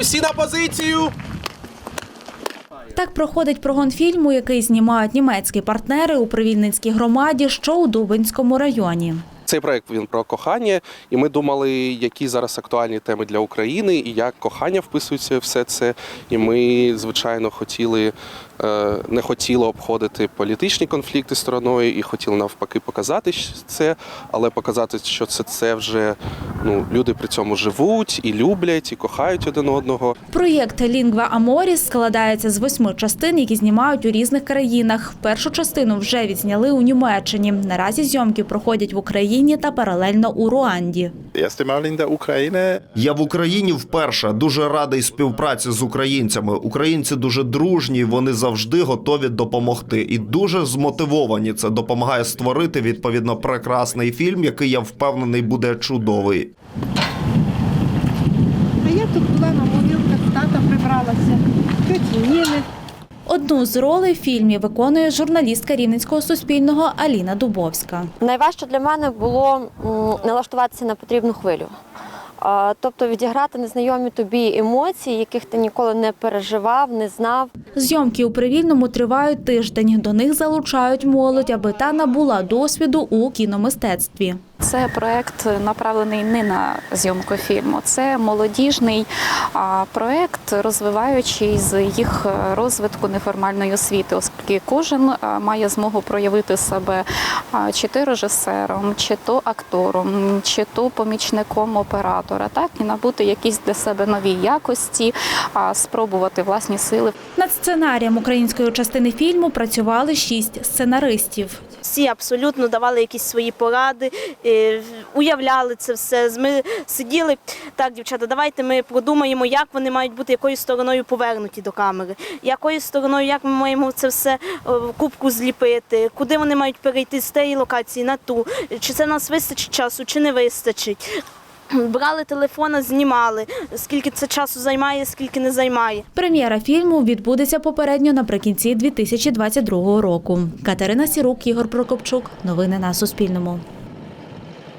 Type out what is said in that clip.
Усі на позицію. Так проходить прогон фільму, який знімають німецькі партнери у Привільненській громаді, що у Дубинському районі. Цей проект він про кохання, і ми думали, які зараз актуальні теми для України і як кохання вписується в все це. І ми, звичайно, хотіли е, не хотіли обходити політичні конфлікти стороною і хотіли навпаки показати це, але показати, що це, це вже ну люди при цьому живуть і люблять, і кохають один одного. Проєкт Лінгва Аморіс складається з восьми частин, які знімають у різних країнах. Першу частину вже відзняли у Німеччині. Наразі зйомки проходять в Україні та паралельно у Руанді. Erste Mal in der Ukraine. Я в Україні вперше дуже радий співпраці з українцями. Українці дуже дружні, вони завжди готові допомогти і дуже змотивовані. Це допомагає створити відповідно прекрасний фільм, який я впевнений буде чудовий. А я тут була на могилках, тата прибралася, тьоті Ніни. Одну з ролей в фільмі виконує журналістка Рівненського суспільного Аліна Дубовська. Найважче для мене було налаштуватися на потрібну хвилю. Тобто відіграти незнайомі тобі емоції, яких ти ніколи не переживав, не знав. Зйомки у привільному тривають тиждень. До них залучають молодь, аби та набула досвіду у кіномистецтві. Це проект направлений не на зйомку фільму, це молодіжний проект, розвиваючий з їх розвитку неформальної освіти, оскільки кожен має змогу проявити себе чи то режисером, чи то актором, чи то помічником оператора, так і набути якісь для себе нові якості, а, спробувати власні сили. Над сценарієм української частини фільму працювали шість сценаристів. Всі абсолютно давали якісь свої поради, е, уявляли це все. Ми сиділи так, дівчата, давайте ми продумаємо, як вони мають бути якою стороною повернуті до камери, якою стороною, як ми маємо це все в кубку зліпити, куди вони мають перейти з тієї локації на ту, чи це нас вистачить часу, чи не вистачить. Брали телефона, знімали, скільки це часу займає, скільки не займає. Прем'єра фільму відбудеться попередньо наприкінці 2022 року. Катерина Сірук, Ігор Прокопчук. Новини на Суспільному.